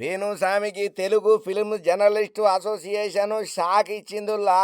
వేణుస్వామికి Telugu film journalist association shock ఇచ్చిందుల్లా.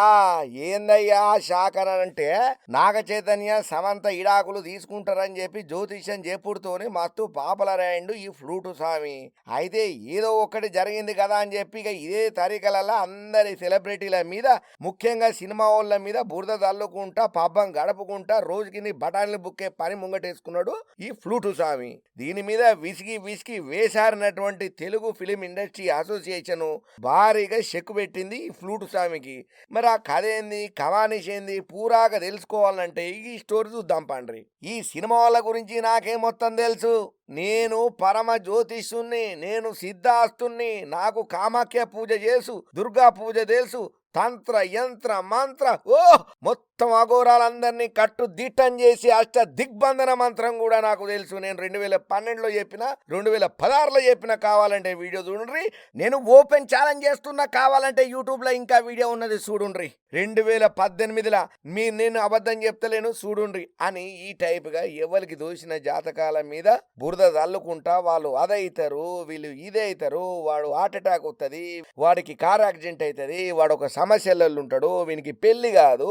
ఏందయ్యా shock అని అంటే నాగ చైతన్య సమంత ఇడాకులు తీసుకుంటారని చెప్పి జ్యోతిష్యం చెప్పుడుతోని మస్తు పాపులర్ అయ్యిండు ఈ ఫ్లూటు స్వామి. అయితే ఏదో ఒకటి జరిగింది కదా అని చెప్పి ఇక ఇదే తరికలలో అందరి సెలబ్రిటీల మీద ముఖ్యంగా సినిమా వాళ్ళ మీద బురద తల్లుకుంటా పబ్బం గడుపుకుంటా రోజుకి బఠానీలు బుక్కే పని ముంగటేసుకున్నాడు ఈ ఫ్లూటు స్వామి. దీని మీద విసిగి విసిగి వేసారినటువంటి తెలుగు ఫిలిం ఇండస్ట్రీ అసోసియేషన్ భారీగా చెక్కు పెట్టింది ఈ ఫ్లూట్ స్వామికి మరి ఆ కథ ఏంది? కవానిష్ ఏంది? పూరాగా తెలుసుకోవాలంటే ఈ స్టోరీ చూద్దాం పండ్రి. ఈ సినిమా వాళ్ళ గురించి నాకేం మొత్తం తెలుసు? నేను పరమ జ్యోతిష్యుణ్ణి నేను సిద్ధాస్తుణ్ణి నాకు కామాఖ్య పూజ చేసు దుర్గా పూజ తెలుసు తంత్ర యంత్ర మంత్ర ఓ! మొత్తం అఘోరాలందరినీ కట్టు దిట్టం చేసి అష్ట దిగ్బంధన మంత్రం కూడా నాకు తెలుసు. నేను రెండు వేల పన్నెండులో చెప్పిన రెండు వేల పదహారులో చెప్పిన కావాలంటే వీడియో చూడండి. నేను ఓపెన్ ఛాలెంజ్ చేస్తున్నా కావాలంటే యూట్యూబ్లో ఇంకా వీడియో ఉన్నది చూడుండ్రి రెండు వేల పద్దెనిమిదిలో మీ నేను అబద్ధం చెప్తలేను చూడుండ్రి అని ఈ టైప్గా ఎవరికి దోసిన జాతకాల మీద బురద తల్లుకుంటా వాళ్ళు అదైతారు వీళ్ళు ఇదే అవుతారు వాడు హార్ట్ అటాక్ వస్తుంది వాడికి కార్ యాక్సిడెంట్ అవుతుంది వాడు ఒక సమస్యలలో ఉంటాడు వీనికి పెళ్ళి కాదు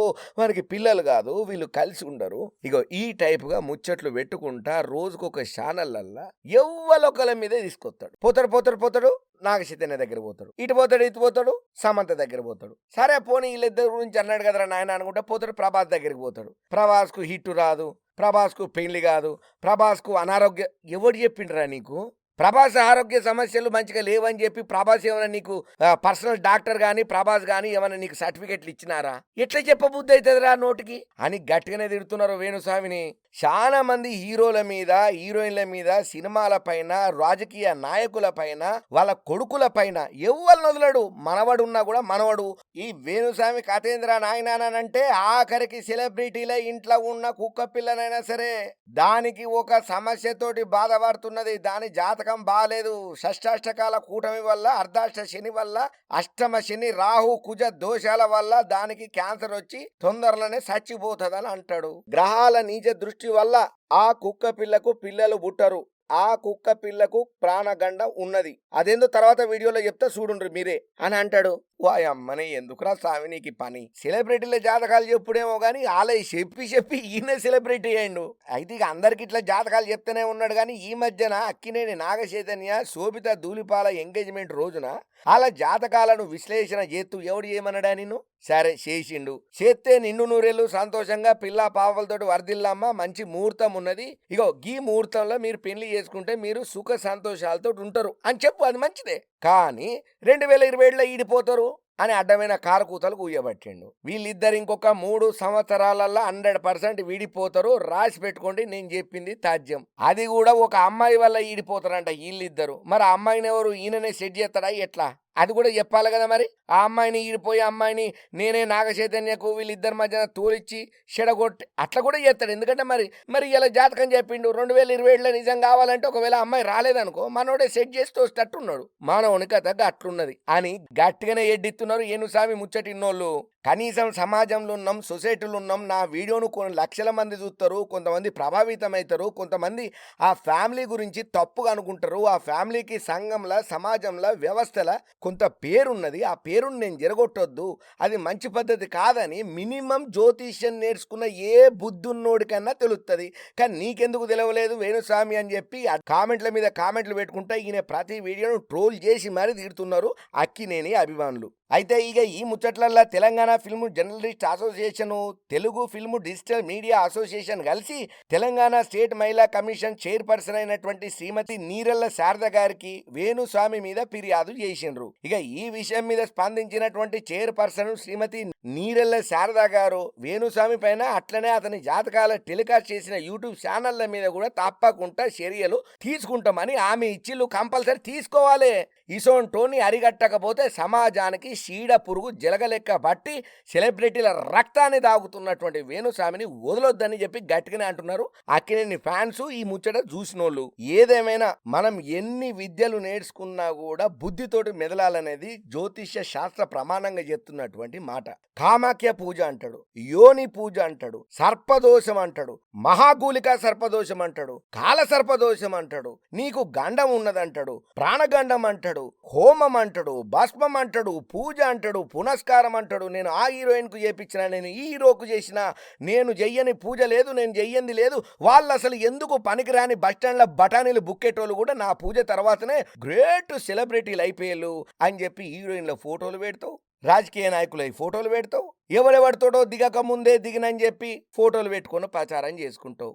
వీళ్ళకి పిల్లలు కాదు వీళ్ళు కలిసి ఉండరు. ఇగో ఈ టైప్గా ముచ్చట్లు పెట్టుకుంటా రోజుకొక ఛానళ్ళల్లా ఎవ్వలొకల మీదే తీసుకొస్తాడు. పోతాడు పోతాడు పోతాడు నాగ చైతన్య దగ్గర పోతాడు. ఇటు పోతాడు ఇటు పోతాడు సమంత దగ్గర పోతాడు. సరే పోనీ వీళ్ళిద్దరి గురించి అన్నాడు కదరా నాయన అనుకుంటే పోతాడు ప్రభాస్ దగ్గరికి పోతాడు. ప్రభాస్కు హిట్ రాదు ప్రభాస్కు పెళ్ళి కాదు ప్రభాస్కు అనారోగ్య ఎవడు చెప్పిండ్రా నీకు? ప్రభాస్ ఆరోగ్య సమస్యలు మంచిగా లేవని చెప్పి ప్రభాస్ ఏమైనా నీకు పర్సనల్ డాక్టర్ కానీ ప్రభాస్ కానీ ఏమైనా నీకు సర్టిఫికెట్లు ఇచ్చినారా? ఎట్లా చెప్పబుద్ధి అవుతుందిరా నోటికి? అని గట్టిగానే తిడుతున్నారు వేణుస్వామిని. చాలా మంది హీరోల మీద హీరోయిన్ల మీద సినిమాల పైన రాజకీయ నాయకుల పైన వాళ్ళ కొడుకుల పైన ఎవరు వదలడు. మనవడు ఉన్నా కూడా మనవడు. ఈ వేణుస్వామి కథేంద్ర నాయనానంటే ఆఖరికి సెలబ్రిటీల ఇంట్లో ఉన్న కుక్క పిల్లనైనా సరే దానికి ఒక సమస్యతోటి బాధపడుతున్నది. దాని జాతక బాగాలేదు షష్టాష్టకాల కూటమి వల్ల అర్ధాష్ట శని వల్ల అష్టమ శని రాహు కుజ దోషాల వల్ల దానికి క్యాన్సర్ వచ్చి తొందరలోనే చచ్చిపోతుందని అంటాడు. గ్రహాల నీచ దృష్టి వల్ల ఆ కుక్క పిల్లకు పిల్లలు పుట్టరు. ఆ కుక్క పిల్లకు ప్రాణగండం ఉన్నది. అదేందో తర్వాత వీడియోలో చెప్తా చూడుండ్రు మీరే అని అంటాడు. వాయమ్మని ఎందుకురా స్వామి నీకు పని? సెలబ్రిటీల జాతకాలు చెప్పుడేమో కానీ ఆలయ చెప్పి చెప్పి ఈయన సెలబ్రిటీ అయ్యిండు. అయితే ఇక అందరికి ఇట్లా జాతకాలు చెప్తూనే ఉన్నాడు కానీ ఈ మధ్యన అక్కినేని నాగచైతన్య శోభిత ధూళిపాల ఎంగేజ్మెంట్ రోజున అలా జాతకాలను విశ్లేషణ చేస్తూ ఎవడు ఏమన్నాడా నిన్ను? సరే చేసిండు. చేస్తే నిన్ను నూరేళ్ళు సంతోషంగా పిల్ల పాపలతోటి వర్దిల్లమ్మ మంచి ముహూర్తం ఉన్నది. ఇగో గీ ముహూర్తంలో మీరు పెళ్ళి చేసుకుంటే మీరు సుఖ సంతోషాలతో ఉంటారు. అని చెప్పు అది మంచిదే. కానీ రెండు వేల ఇరవై ఏడులో ఈడిపోతారు అని అడ్డమైన కారకూతలు కూయబట్టిండు వీళ్ళిద్దరు ఇంకొక మూడు సంవత్సరాలల్లో హండ్రెడ్ పర్సెంట్ విడిపోతారు. రాసి పెట్టుకోండి నేను చెప్పింది తాజ్యం. అది కూడా ఒక అమ్మాయి వల్ల ఈడిపోతారంట వీళ్ళిద్దరు. మరి అమ్మాయిని ఎవరు? ఈయననే సెట్ చేస్తాడా? ఎట్లా? అది కూడా చెప్పాలి కదా మరి. ఆ అమ్మాయిని ఈడిపోయి అమ్మాయిని నేనే నాగచైతన్యకు వీళ్ళిద్దరి మధ్యన తోలిచ్చి చెడగొట్టి అట్లా కూడా చేస్తాడు. ఎందుకంటే మరి మరి ఇలా జాతకం చెప్పిండు. రెండు వేల ఇరవై ఏడులో నిజం కావాలంటే ఒకవేళ అమ్మాయి రాలేదనుకో మనోడే సెట్ చేస్తూ వచ్చేటట్టున్నాడు మానవుని కథ అట్లున్నది అని గట్టిగానే ఎడ్డిస్తున్నారు ఏను ముచ్చటిన్నోళ్ళు. కనీసం సమాజంలో ఉన్నాం సొసైటీలో ఉన్నాం నా వీడియోను కొన్ని లక్షల మంది చూస్తారు కొంతమంది ప్రభావితం అవుతారు కొంతమంది ఆ ఫ్యామిలీ గురించి తప్పుగా అనుకుంటారు. ఆ ఫ్యామిలీకి సంఘంలో సమాజంలో వ్యవస్థల కొంత పేరున్నది. ఆ పేరుని నేను జరగొట్టొద్దు. అది మంచి పద్ధతి కాదని మినిమం జ్యోతిష్యం నేర్చుకున్న ఏ బుద్ధున్నోడికన్నా తెలుస్తుంది కానీ నీకెందుకు తెలవలేదు వేణుస్వామి అని చెప్పి ఆ కామెంట్ల మీద కామెంట్లు పెట్టుకుంటా ఈయన ప్రతి వీడియోను ట్రోల్ చేసి మరీ తీరుతున్నారు అక్కినేని అభిమానులు. అయితే ఇక ఈ ముచ్చట్లల్లో Telangana film journalist association Telugu film digital media association కలిసి Telangana state Mahila commission chairperson అయినటువంటి శ్రీమతి నీరల్ల శారద గారికి వేణుస్వామి మీద ఫిర్యాదు చేసిండ్రు. ఇక ఈ విషయం మీద స్పందించినటువంటి చైర్పర్సన్ శ్రీమతి నీరెల్ల శారద గారు వేణుస్వామి పైన అట్లనే అతని జాతకాల టెలికాస్ట్ చేసిన యూట్యూబ్ ఛానళ్ళ మీద కూడా తప్పకుండా చర్యలు తీసుకుంటామని ఆమె ఇచ్చిళ్ళు కంపల్సరీ తీసుకోవాలి. ఇసోంటోని అరిగట్టకపోతే సమాజానికి చీడ పురుగు జలగలెక్క బట్టి సెలబ్రిటీల రక్తాన్ని తాగుతున్నటువంటి వేణుస్వామిని వదలొద్దని చెప్పి గట్టిగానే అంటున్నారు. అక్కినేని ఫ్యాన్స్ ఈ ముచ్చట చూసినోళ్ళు. ఏదేమైనా మనం ఎన్ని విద్యలు నేర్చుకున్నా కూడా బుద్ధితోటి మెదల ఉండాలనేది జ్యోతిష్య శాస్త్ర ప్రమాణంగా చెప్తున్నటువంటి మాట. కామాఖ్య పూజ అంటాడు యోని పూజ అంటాడు సర్పదోషం అంటాడు మహాగూలిక సర్పదోషం అంటాడు కాల సర్పదోషం అంటాడు నీకు గండం ఉన్నదంటాడు ప్రాణగండం అంటాడు హోమం అంటాడు భస్మం అంటాడు పూజ అంటాడు పునస్కారం అంటాడు నేను ఆ హీరోయిన్కు చేపించిన నేను ఈ హీరోకు చేసిన నేను చెయ్యని పూజ లేదు నేను చెయ్యంది లేదు వాళ్ళు అసలు ఎందుకు పనికిరాని బస్టాండ్ల బఠానీలు బుక్కేటోళ్ళు కూడా నా పూజ తర్వాతనే గ్రేట్ సెలబ్రిటీలు అయిపోయారు అని చెప్పి హీరోయిన్ల ఫోటోలు పెడతావు రాజకీయ నాయకులై ఫోటోలు పెడతావు ఎవరెవరితోటో దిగక ముందే దిగినని చెప్పి ఫోటోలు పెట్టుకొని ప్రచారం చేసుకుంటావు.